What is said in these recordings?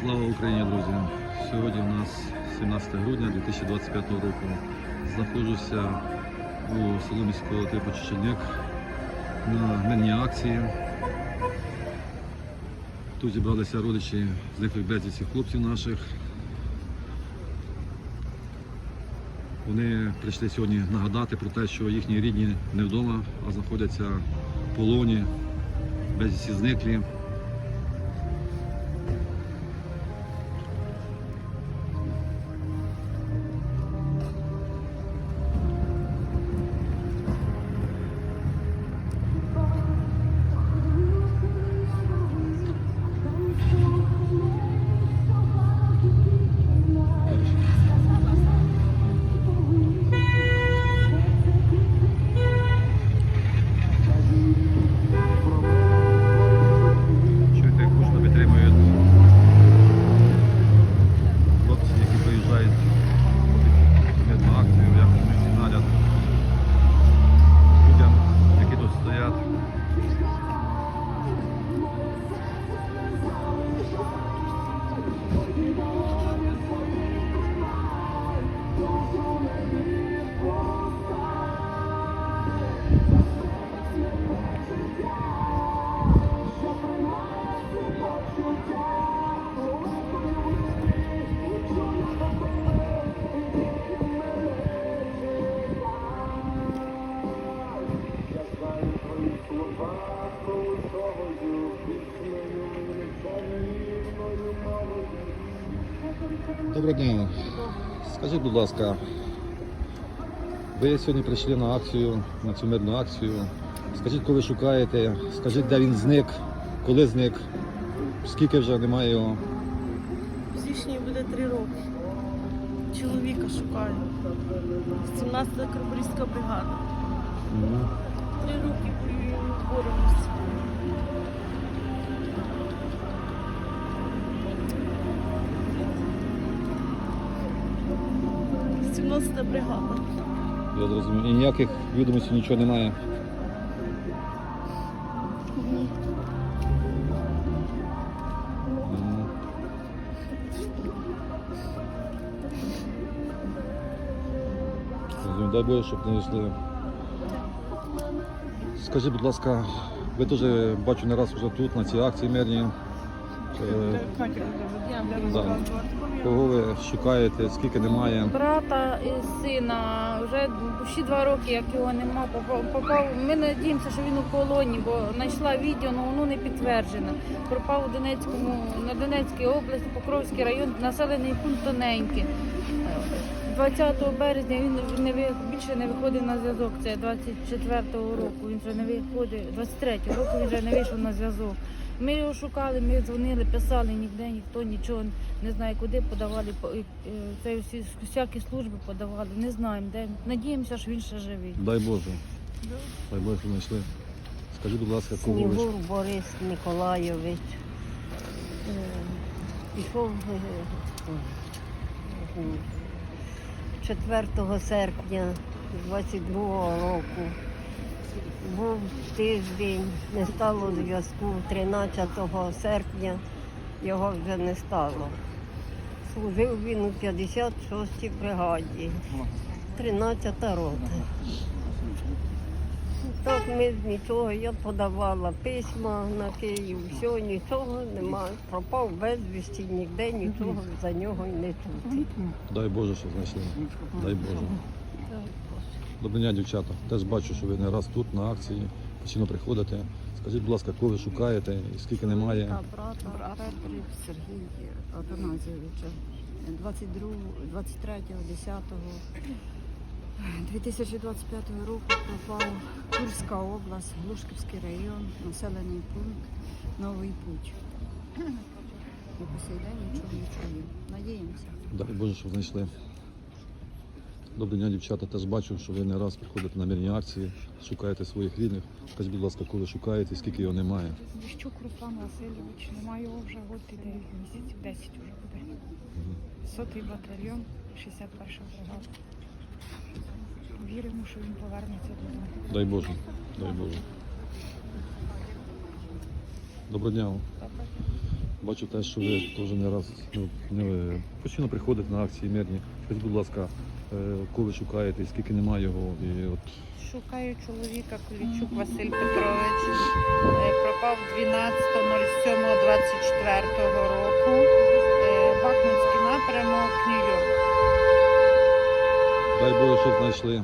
Слава Україні, друзі! Сьогодні у нас 17 грудня 2025 року. Знаходжуся у село міського типу Чеченяк на мирній акції. Тут зібралися родичі зниклих безвісті хлопців наших. Вони прийшли сьогодні нагадати про те, що їхні рідні не вдома, а знаходяться в полоні, безвісті зниклі. Скажіть, будь ласка, ви сьогодні прийшли на акцію, на цю мирну акцію. Скажіть, коли шукаєте, скажіть, де він зник, коли зник, скільки вже немає його. В січні буде три роки. Чоловіка шукаю. 17-та Криворізька бригада. Три роки воюємо, боремося. – 17-та бригада. Я зрозумів. І ніяких відомостей нічого немає. Зрозумів. Дай Боже, щоб не йшли. Скажіть, будь ласка, ви теж бачу не раз вже тут, на цій акції мирній. Е, да. Кого ви шукаєте, скільки немає? брата і сина. Вже ще два роки, як його нема, попав. Ми надіємося, що він у полоні, бо знайшла відео, але воно не підтверджено. Пропав у Донецькому, на Донецькій області, Покровський район, населений пункт тоненький. 20 березня він не більше не виходив на зв'язок. Це 24-го року. Він вже не виходив, 23-го року він вже не вийшов на зв'язок. Ми його шукали, ми дзвонили, писали, ніде ніхто нічого не знає, куди подавали. е, Це всі всякі служби подавали. Не знаємо, де. Надіємося, що він ще живий. Дай Боже. Дай Боже, що знайшли. Скажіть, будь ласка, кого ви Снігур Борис Миколайович е, пішов е, 4 серпня 22 року. Був тиждень, не стало зв'язку. 13 серпня його вже не стало. Служив він у 56-й бригаді, 13 рота. Так ми нічого, я подавала письма на Київ, все, нічого немає. Пропав безвісті, ніде нічого за нього й не чути. Дай Боже, що знайшли. Дай Боже. Доброго дня, дівчата. Теж бачу, що ви не раз тут на акції, постійно приходите. Скажіть, будь ласка, кого ви шукаєте і скільки немає? Та брата Реперів Сергій Афаназійовича 22, 23, 10 2025 року пропав Курська область, Глушківський район, населений пункт Новий Путь. І по сей день нічого не чую. Надіємося. Дай Боже, що знайшли. Доброго дня, дівчата. Теж бачу, що ви не раз приходите на мирні акції, шукаєте своїх рідних. Скажіть, будь ласка, кого ви шукаєте скільки його немає? Щук Руслан Васильович, немає його вже год і 9 місяців, 10 вже буде. Сотий батальйон, 61 бригада. Віримо, що він повернеться додому. Дай Боже, дай Боже. Доброго дня. вам. Бачу те, що ви теж не раз ну, не, постійно приходите на акції мирні. Скажіть, будь ласка, е, коли шукаєте, скільки немає його, і от Шукаю чоловіка Кулічук Василь Петрович. Е, Пропав 12.07.24 року. Е, Бахмутський напрямок, Нью-Йорк. Дай Боже, що знайшли.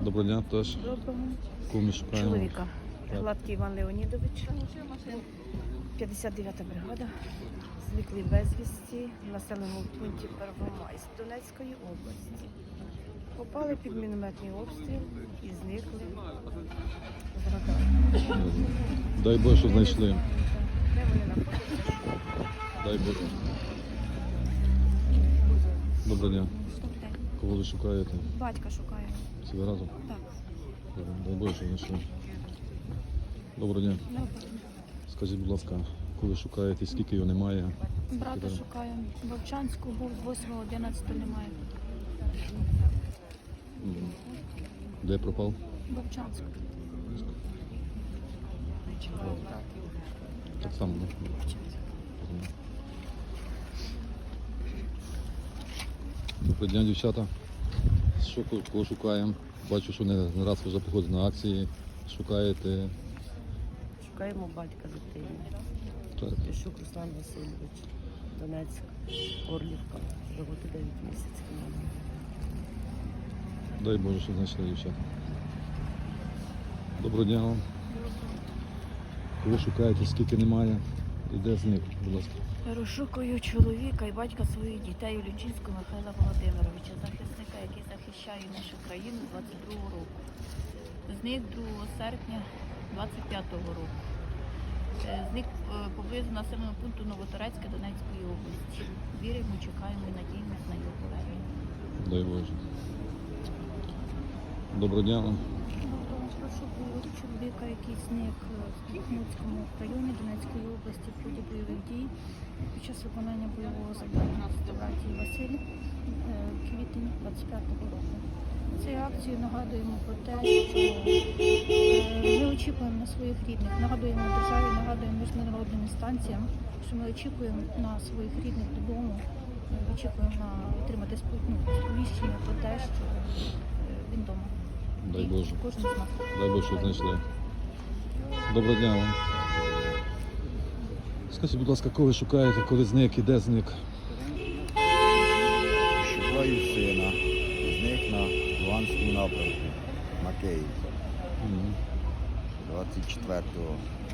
Доброго дня теж. Ми шукаємо? чоловіка. Так. Гладкий Іван Леонідович, 59-та бригада, зниклий безвісті в населеному пункті Первомайськ Донецької області. Попали під мінометний обстріл і зникли з радару. Дай Боже, що знайшли. Де вони знаходяться? Дай Боже. Доброго дня. Кого ви шукаєте? Батька шукає. Всі разом? Так. Добре, Дай Боже, що знайшли. Доброго дня. Скажіть, будь ласка, коли шукаєте, скільки його немає? Брата Скільки- шукаємо. Вовчанську був з 8 11 немає. Де пропав? Вовчанськ. Так само, ну. Доброго дня, дівчата. Що кого шукаємо? Бачу, що не раз вже походите на акції. Шукаєте. Шукаємо батька дитини. Пішук Руслан Васильович, Донецьк, Орлівка, животи 9 місяців. Дай Боже, що знайшли дівчата. Доброго дня вам. Кого шукаєте, скільки немає? І де зник, будь ласка. Розшукую чоловіка і батька своїх дітей Улючинського Михайла Володимировича, захисника, який захищає нашу країну з 22-го року. Зник 2 серпня 25-го року. Е, Зник е, поблизу населеного пункту Новоторецька Донецької області. Віримо, чекаємо і надіємося на його повернення. Дай Боже. Доброго дня вам. Розшукую чоловіка, який зник в Бахмутському районі Донецької області в ході бойових дій під час виконання бойового завдання в братії Василь е, квітень 25-го року. Цією акцією нагадуємо про те, що ми очікуємо на своїх рідних, нагадуємо державі, нагадуємо міжнародним інстанціям, що ми очікуємо на своїх рідних додому, очікуємо на отримати спо- сповіщення про те, що він вдома. Дай Боже. Дай Боже, що знайшли. Доброго дня вам. Скажіть, будь ласка, кого ви шукаєте, коли зник і де зник? Шукаю сина, зник на Луганському напрямку на Київ Мгм. 24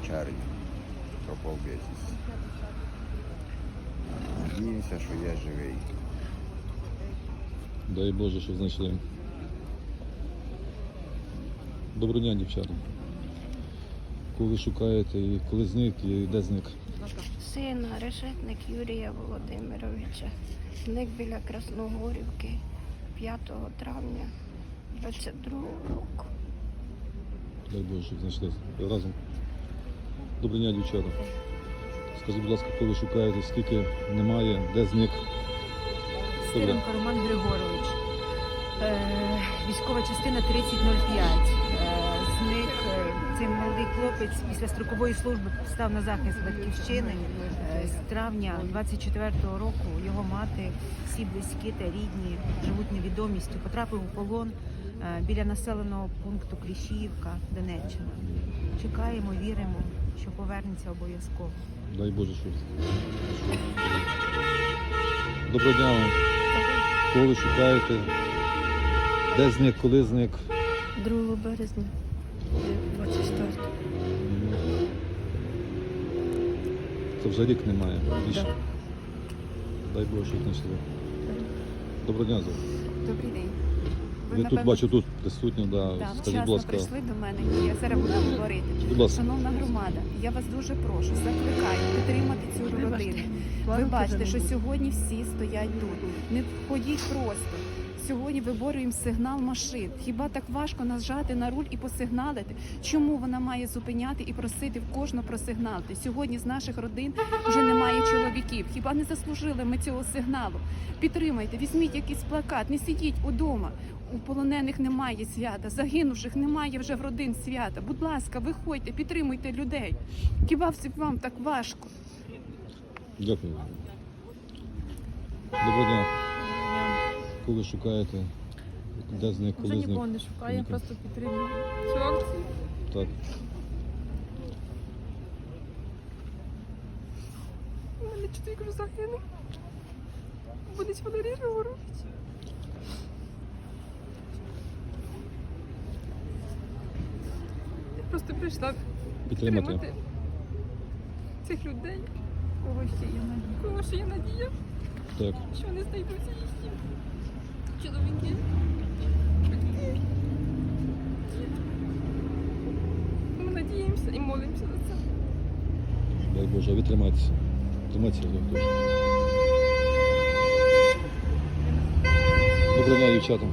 червня. Пропав безвісті. Надіємося, що я живий. Дай Боже, що знайшли. Доброго дня, дівчата. Кого ви шукаєте і коли зник і де зник? Сина решетник Юрія Володимировича. Зник біля Красногорівки 5 травня 22 року. Дай Боже, щоб знайшли разом. Доброго дня, дівчата. Скажіть, будь ласка, коли шукаєте, скільки немає, де зник? Сиренко Роман Григорович. Е, військова частина 3005. Е, зник е, цей молодий хлопець після строкової служби став на захист батьківщини. З травня 24-го року його мати, всі близькі та рідні живуть невідомістю. Потрапив у полон біля населеного пункту Кліщіївка, Донеччина. Чекаємо, віримо, що повернеться обов'язково. Дай Боже, щоб. Доброго дня ви шукаєте? Де зник, коли зник? 2 березня 24 Це вже рік немає. Більше. Дай Боже, щоб знайшли. Доброго дня, Зоя. Добрий день. Ви тут бачу тут присутні, да. Так, Скажіть, будь вчасно ласка, прийшли до мене. і Я зараз буду говорити. будь ласка, Шановна громада, я вас дуже прошу, закликаю підтримати цю родину. Ви бачите, що сьогодні всі стоять тут. Не ходіть просто. Сьогодні виборюємо сигнал машин. Хіба так важко нажати на руль і посигналити? Чому вона має зупиняти і просити в кожного просигналити? Сьогодні з наших родин вже немає чоловіків. Хіба не заслужили ми цього сигналу? Підтримайте, візьміть якийсь плакат, не сидіть удома. У полонених немає свята, загинувших немає вже в родин свята. Будь ласка, виходьте, підтримуйте людей. Хіба вам так важко? Дякую. Доброго дня. Кого ви шукаєте? Де з них, Вже коли з них? нікого не шукаю, я Нікого. просто підтримую цю акцію. Так. У мене чоловік вже загинув. Будуть Валерій Григорович. Я просто прийшла Підтримати. підтримати цих людей. Кого ще є надія? Кого ще є надія, Так. що вони знайдуться їхні чоловіки. Ми надіємося і молимося за це. Дай Боже, а ви тримайтеся. Тримайтеся завжди. Доброго дня, дівчата.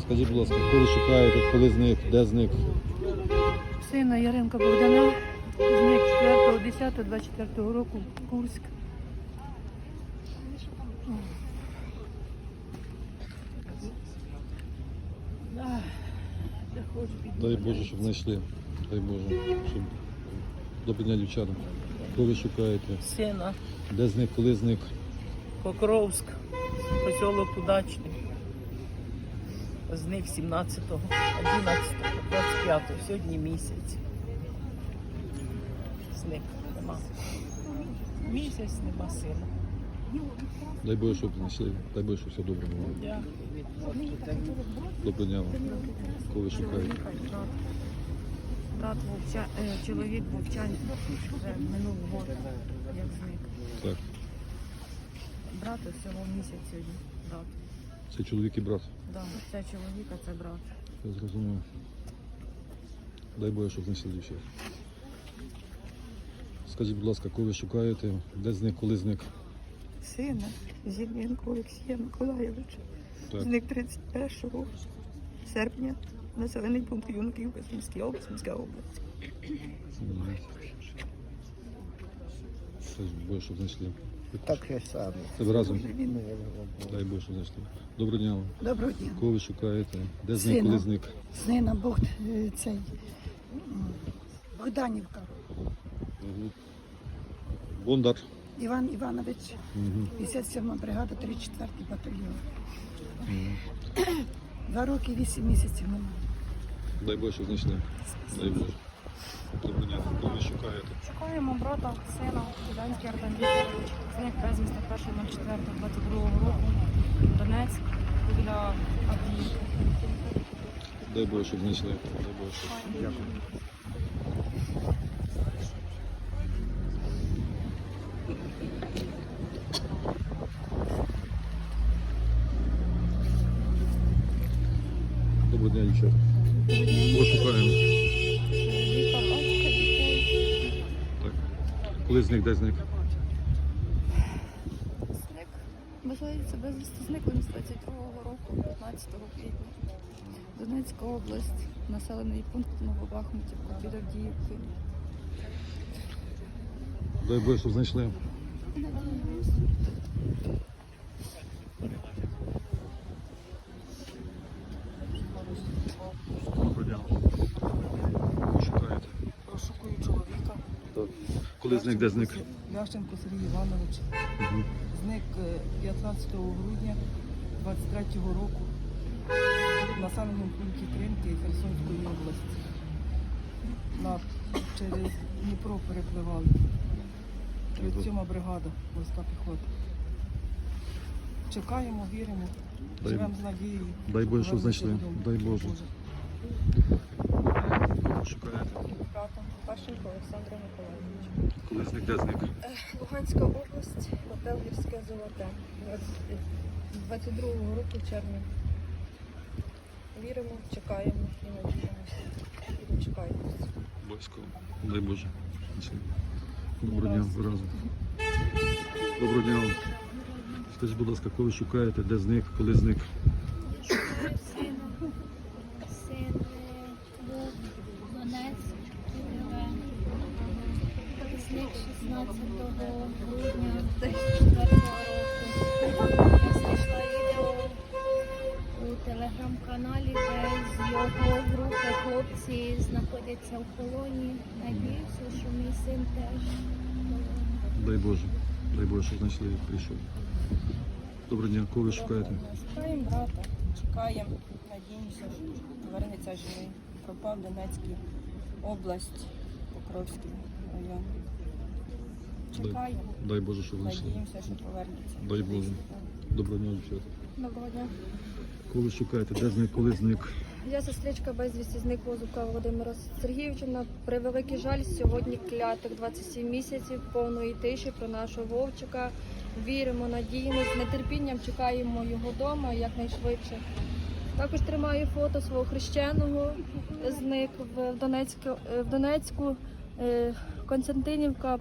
Скажіть, будь ласка, кого ви шукаєте, коли зник, де зник? Сина Яринка Богдана, зник 4.10.24 року, Курськ. Дай Боже, щоб знайшли. Дай Боже, щоб доброго дня, дівчата. Кого ви шукаєте? Сина Де зник, коли зник? Покровськ, поселок Удачний. Зник 17-го, 11-го, 25-го, сьогодні місяць. Зник нема. Місяць нема сина. Дай Боже, щоб знайшли. Дай Боже, щоб все добре було. Доброго дня вам. Кого ви шукаєте? Брат Вовча, е, чоловік Вовчань вже минув год, як зник. Так. Брат всього місяць сьогодні. Брат. Це чоловік і брат. Да, це чоловіка, це брат. Я зрозумів. Дай Боже, щоб знайшли дівчат. Скажіть, будь ласка, кого ви шукаєте? Де зник, коли зник? Сина Зіненко Олексія Миколайовича. Так. Зник 31 серпня. Населений пункт Юнків, Космівській область, Міська область. Боже, щоб знайшли. Таке саме. Це разом? Дай Боже, щоб знайшли. Доброго дня вам. Доброго дня. Кого ви шукаєте? Де зник, Сина. коли зник? Сина Бог е, цей Богданівка. Мгм. Бондар. Іван Іванович, Мгм. 57 бригада, 34 батальйон. Два роки, вісім місяців немає. Дай Боже, знайшли. Дай Боже. Доброго дня. Кого ви шукаєте? Шукаємо брата, сина, Буданський Артем Вікторович. Зник безвісти 1.04.22 року. Донецьк біля Авдіївки. Дай Боже, щоб знайшли. Дай Боже, щоб. Дякую. Зник, де зник? Зник. Вважається безвісти зниклим з 22-го року, 15 квітня. Донецька область, населений пункт Новобахмутівка під Авдіївкою. Дай Боже, щоб знайшли. Доброго дня. Кого шукаєте? Розшукую чоловіка. Так. Коли зник, де зник? Ященко Сергій Іванович. Мгм. Зник е, 15 грудня 23 року в населеному пункті Кримки Херсонської області. На, через Дніпро перепливали. 37 бригада морська піхота. Чекаємо, віримо, живемо з надією. Дай Боже, повернуться знайшли. Дай Боже. Шукаєте? Брата Пашенко Олександра Миколаївича. Коли зник, де зник? Луганська область, Котелівське золоте. 22-го року червня. Віримо, чекаємо і надіємося. І дочекаємося. Обов'язково. Дай Боже. Доброго дня, разом. Доброго дня. Скажіть, будь ласка, кого ви шукаєте, де зник, коли зник? Зник 16 грудня 2004 року. Я знайшла відео у телеграм-каналі, де з його групи хлопці знаходяться в полоні. Надіюся, що мій син теж. Дай Боже, дай Боже, що знайшли прийшов. Доброго дня, кого ви шукаєте? Шукаємо брата, чекаємо, надіємося, що повернеться живий. Пропав Донецький область, Покровський район. Чекаємо, Дай Боже, що знайшли. надіємося, що повернеться. Дай Боже. Доброго дня, дівчата. Доброго дня. Кого ви шукаєте? Де зник, коли зник? Я сестричка безвісті зниклого Зубка Володимира Сергійовича. На превеликий жаль, сьогодні клятих 27 місяців повної тиші про нашого вовчика. Віримо, надіємося, з нетерпінням чекаємо його вдома якнайшвидше. Також тримаю фото свого хрещеного. Зник в Донецьку, в Донецьку е, Константинівка. м,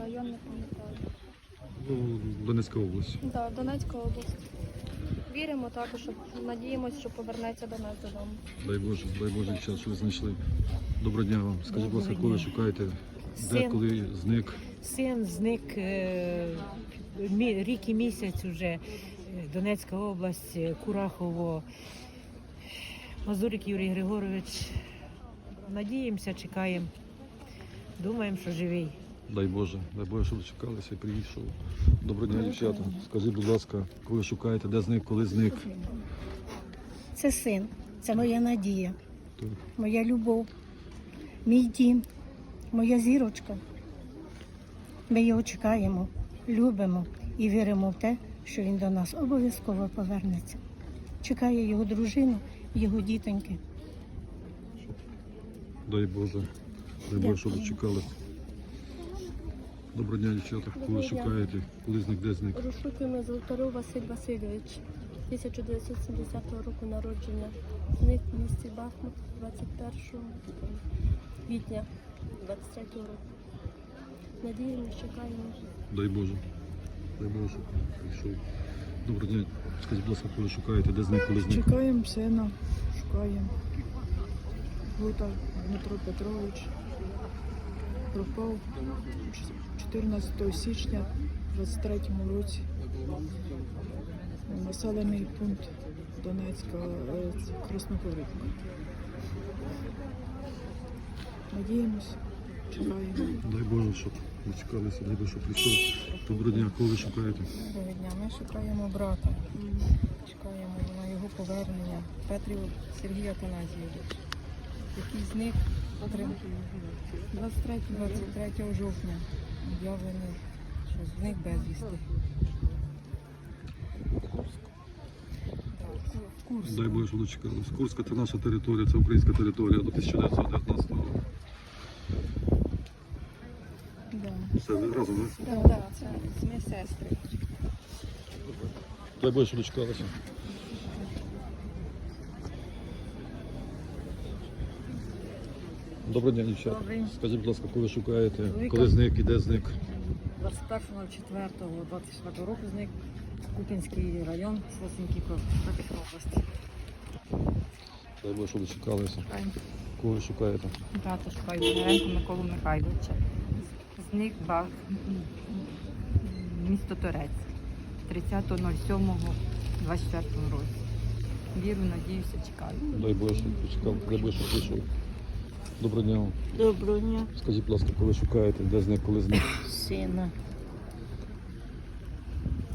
Район не пам'ятаю. Ну, Донецька область. Да, Донецька область. Віримо також, що надіємося, що повернеться до нас додому. Дай Боже, дай Боже, дівчат, що ви знайшли. Доброго дня вам. Скажіть, будь ласка, кого ви шукаєте? Де, коли зник? Син зник е, рік і місяць уже. Е, Донецька область, е, Курахово, Мазурик Юрій Григорович. Надіємося, чекаємо. Думаємо, що живий. Дай Боже, дай Боже, щоб дочекалися і приїхав. Доброго дня, дівчата. Скажіть, будь ласка, кого ви шукаєте, де зник, коли зник? Це син, це моя надія, Так. моя любов, мій дім, моя зірочка. Ми його чекаємо, любимо і віримо в те, що він до нас обов'язково повернеться. Чекає його дружину, його дітоньки. Дай Боже, дай Боже, щоб дочекалися. Доброго дня, дівчата. Кого ви шукаєте, коли зник, де зник? Розшукуємо Золотаров Василь Васильович, 1970 року народження. Зник в місті Бахмут 21 квітня 23 року. Надіємося, чекаємо. Дай Боже. Дай Боже, прийшов. Доброго дня. Скажіть, будь ласка, кого ви шукаєте, де зник, коли зник? Чекаємо сина, шукаємо. Гута Дмитро Петрович пропав 14 січня 23 році. Населений пункт Донецька е, Красногорівка. Надіємось, чекаємо. Дай Боже, щоб дочекалися, дай Боже, щоб прийшов. Доброго дня, кого ви шукаєте? Доброго дня, ми шукаємо брата. Чекаємо на його повернення. Петрів Сергій Атаназійович, який зник 23, 23 жовтня. Об'явлений, що зник безвісти. Курс. Дай Боже, щоб дочекались. Курська це наша територія, це українська територія до 1919 року. Все, ви разом, так? Так, так, це ми сестри. Дай Боже, щоб дочекалися. Доброго дня, дівчата. Добрий. Скажіть, будь ласка, кого ви шукаєте, Чоловіка. коли зник і де зник? 21.04.24 року зник Купінський район, Сосенків, Харківська область. Дай Боже, щоб дочекалися. Кого ви шукаєте? Брата шукаю Бондаренко Миколу Михайловича. Зник баг місто Торець 30.07.24 році. Вірю, надіюся, чекаю. Дай Боже, щоб дочекали, дай Боже, прийшов. Доброго дня вам. Доброго дня. Скажіть, будь ласка, кого ви шукаєте, де зник, коли зник? Сина.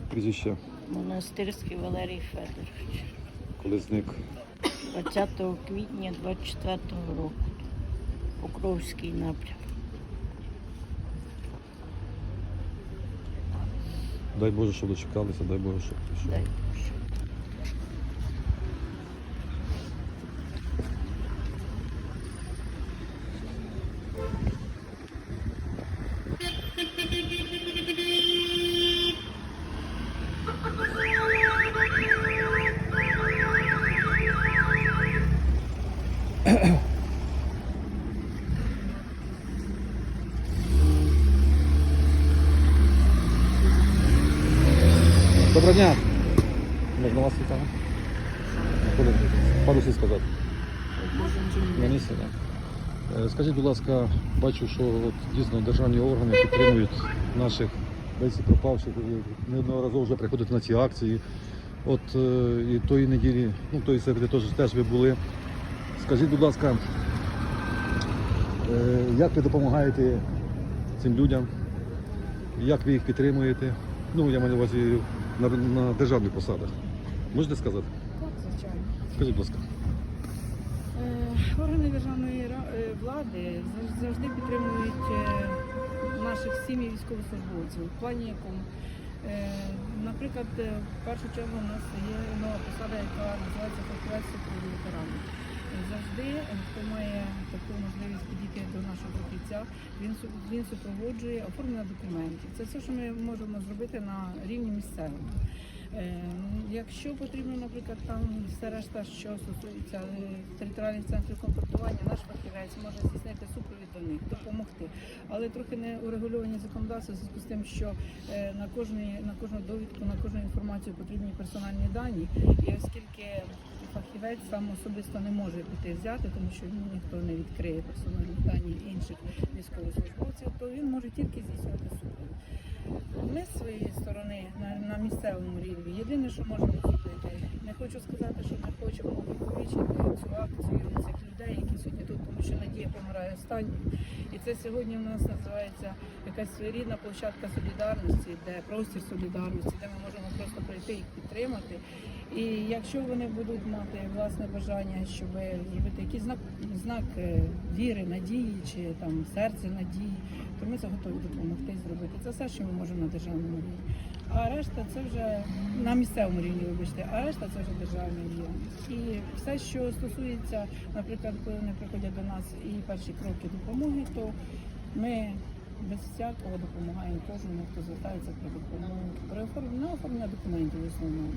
Прізвище, Монастирський Валерій Федорович. коли зник. 20 квітня 24 року. Покровський напрям. Дай Боже, щоб дочекалися, дай Боже, щоб прийшов. Дай Боже. Доброго дня. Можна вас вітати? Пару слів сказати. На місці, так. Е, Скажіть, будь ласка, бачу, що от дійсно державні органи підтримують наших десь пропавших, неодноразово вже приходять на ці акції. От е, і тої неділі, ну тої середи теж, теж ви були. Скажіть, будь ласка, е, як ви допомагаєте цим людям? Як ви їх підтримуєте? Ну, я маю на увазі на, на державних посадах. Можете сказати? Так, звичайно. Скажіть, будь ласка. Е, Органи державної е, влади завжди підтримують е, наших сім'ї військовослужбовців. В плані якому, наприклад, в першу чергу у нас є нова посада, яка називається фахівець супроводу ветеранів. Завжди, хто має таку можливість підійти до нашого фахівця, він він супроводжує оформлення документів. Це все, що ми можемо зробити на рівні місцевому. Е, Якщо потрібно, наприклад, там все решта, що стосується е, територіальних центрів комплектування, наш фахівець може здійснити супровід до них, допомогти. Але трохи не урегульовані законодавство в зв'язку з тим, що е, на кожний на кожну довідку, на кожну інформацію потрібні персональні дані. І оскільки фахівець сам особисто не може піти взяти, тому що йому ніхто не відкриє персональні дані інших військовослужбовців, то він може тільки здійснювати супровід. Ми з своєї сторони на, на місцевому рівні єдине, що можемо зробити, не хочу сказати, що ми хочемо увіковічити цю акцію цих людей, які сьогодні тут, тому що надія помирає останнім. І це сьогодні в нас називається якась своєрідна площадка солідарності, де простір солідарності, де ми можемо просто прийти їх підтримати. І якщо вони будуть мати власне бажання, щоб зробити якийсь знак, знак е, віри, надії чи там серця надії, то ми це готові допомогти зробити. Це все, що ми можемо на державному рівні. А решта це вже на місцевому рівні, вибачте, а решта це вже державний рівень. І все, що стосується, наприклад, коли вони приходять до нас і перші кроки допомоги, то ми без всякого допомагаємо кожному, хто звертається про допомогу, про оформлення документів в основному.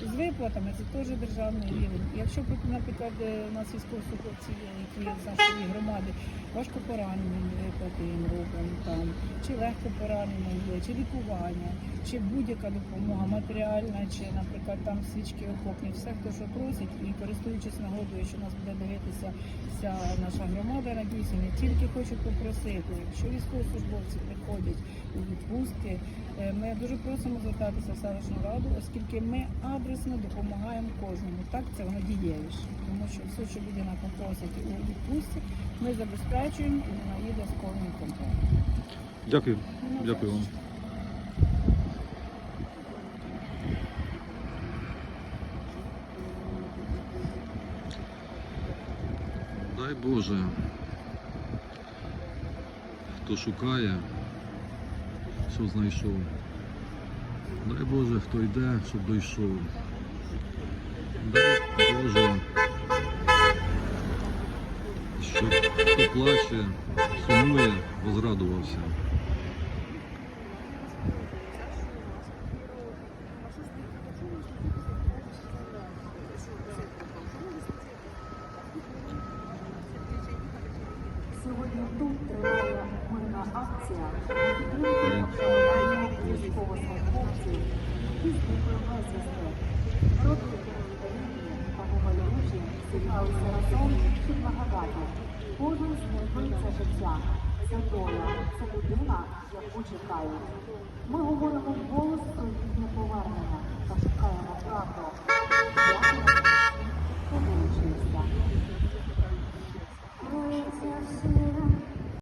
З виплатами це теж державний рівень. Якщо, наприклад, у нас військовослужбовці є, які з нашої громади важко поранені, виплати їм робимо там, чи легко поранені є, чи лікування, чи будь-яка допомога матеріальна, чи, наприклад, там свічки окопні, все, хто що просить, і користуючись нагодою, що нас буде дивитися вся наша громада, надіюся, не тільки хочу попросити, якщо військовослужбовці приходять у відпустки, е, ми дуже просимо звертатися в селищну раду, оскільки ми адресно допомагаємо кожному. Так це воно дієвіше, тому що все, що людина попросить у відпустці, ми забезпечуємо і вона їде з повним комплектом. Дякую. Дякую вам. Дай Боже, хто шукає, що знайшов. Дай Боже, хто йде, щоб дійшов. Дай Боже, щоб хто плаче, сумує, возрадувався.